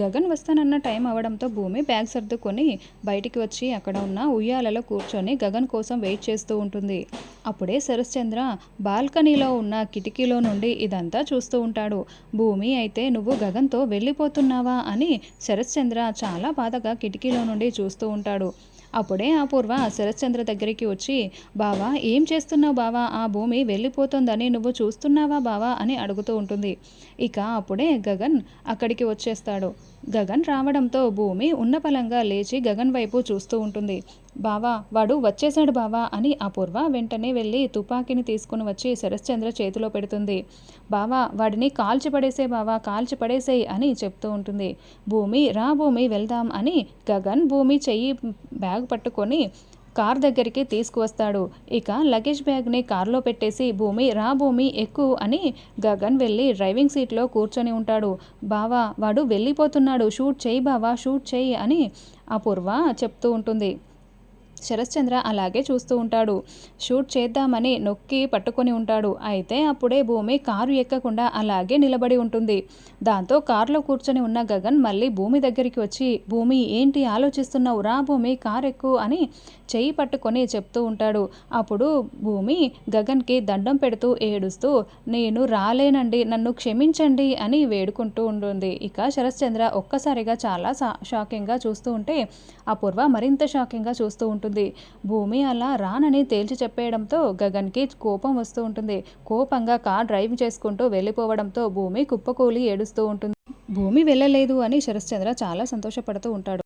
Gagan వస్తానన్న time అవడంతో భూమి bag సర్దుకొని బయటికి వచ్చి అక్కడ ఉన్న ఉయ్యాలలో కూర్చొని గగన్ కోసం వెయిట్ చేస్తూ ఉంటుంది. అప్పుడే శరశ్చంద్ర బాల్కనీలో ఉన్న కిటికీలో నుండి ఇదంతా చూస్తూ ఉంటాడు. భూమి అయితే నువ్వు గగన్తో వెళ్ళిపోతున్నావా? అని శరశ్చంద్ర చాలా బాధగా కిటికీలో నుండి చూస్తూ ఉంటాడు. అప్పుడే అపూర్వ శరశ్చంద్ర దగ్గరికి వచ్చి బావా ఏం చేస్తున్నావు బావా? ఆ భూమి వెళ్ళిపోతుందని నువ్వు చూస్తున్నావా బావా? అని అడుగుతూ ఉంటుంది. ఇక అప్పుడే గగన్ అక్కడికి వచ్చేస్తాడు. గగన్ రావడంతో భూమి ఉన్నపలంగా లేచి గగన్ వైపు చూస్తూ ఉంటుంది. బావా వాడు వచ్చేశాడు బావా అని అపూర్వ వెంటనే వెళ్ళి తుపాకీని తీసుకుని వచ్చి శరశ్చంద్ర చేతిలో పెడుతుంది. బావా వాడిని కాల్చి పడేసే బావా కాల్చి పడేసేయి అని చెప్తూ ఉంటుంది. భూమి రా భూమి వెళ్దాం అని గగన్ భూమి చెయ్యి బ్యాగ్ పట్టుకొని కార్ దగ్గరికి తీసుకువస్తాడు. ఇక లగేజ్ బ్యాగ్ని కార్లో పెట్టేసి భూమి రా భూమి ఎక్కు అని గగన్ వెళ్ళి డ్రైవింగ్ సీట్లో కూర్చొని ఉంటాడు. బావా వాడు వెళ్ళిపోతున్నాడు. షూట్ చేయి బావా షూట్ చేయి అని అపూర్వ చెప్తూ ఉంటుంది. శరశ్చంద్ర అలాగే చూస్తూ ఉంటాడు. షూట్ చేద్దామని నొక్కి పట్టుకొని ఉంటాడు. అయితే అప్పుడే భూమి కారు ఎక్కకుండా అలాగే నిలబడి ఉంటుంది. దాంతో కారులో కూర్చొని ఉన్న గగన్ మళ్ళీ భూమి దగ్గరికి వచ్చి భూమి ఏంటి ఆలోచిస్తున్నావు? రా భూమి కారు ఎక్కు అని చెయ్యి పట్టుకొని చెప్తూ ఉంటాడు. అప్పుడు భూమి గగన్కి దండం పెడుతూ ఏడుస్తూ నేను రాలేనండి నన్ను క్షమించండి అని వేడుకుంటూ ఉంటుంది. ఇక శరశ్చంద్ర ఒక్కసారిగా చాలా షాకింగ్గా చూస్తూ ఉంటే అపూర్వ మరింత షాకింగ్గా చూస్తూ ఉంటుంది. ఉంటుంది భూమి అలా రానని తేల్చి చెప్పేయడంతో గగన్కి కోపం వస్తూ ఉంటుంది. కోపంగా కార్ డ్రైవ్ చేసుకుంటూ వెళ్ళిపోవడంతో భూమి కుప్పకూలి ఏడుస్తూ ఉంటుంది. భూమి వెళ్ళలేదు అని శరశ్చంద్ర చాలా సంతోషపడుతూ ఉంటాడు.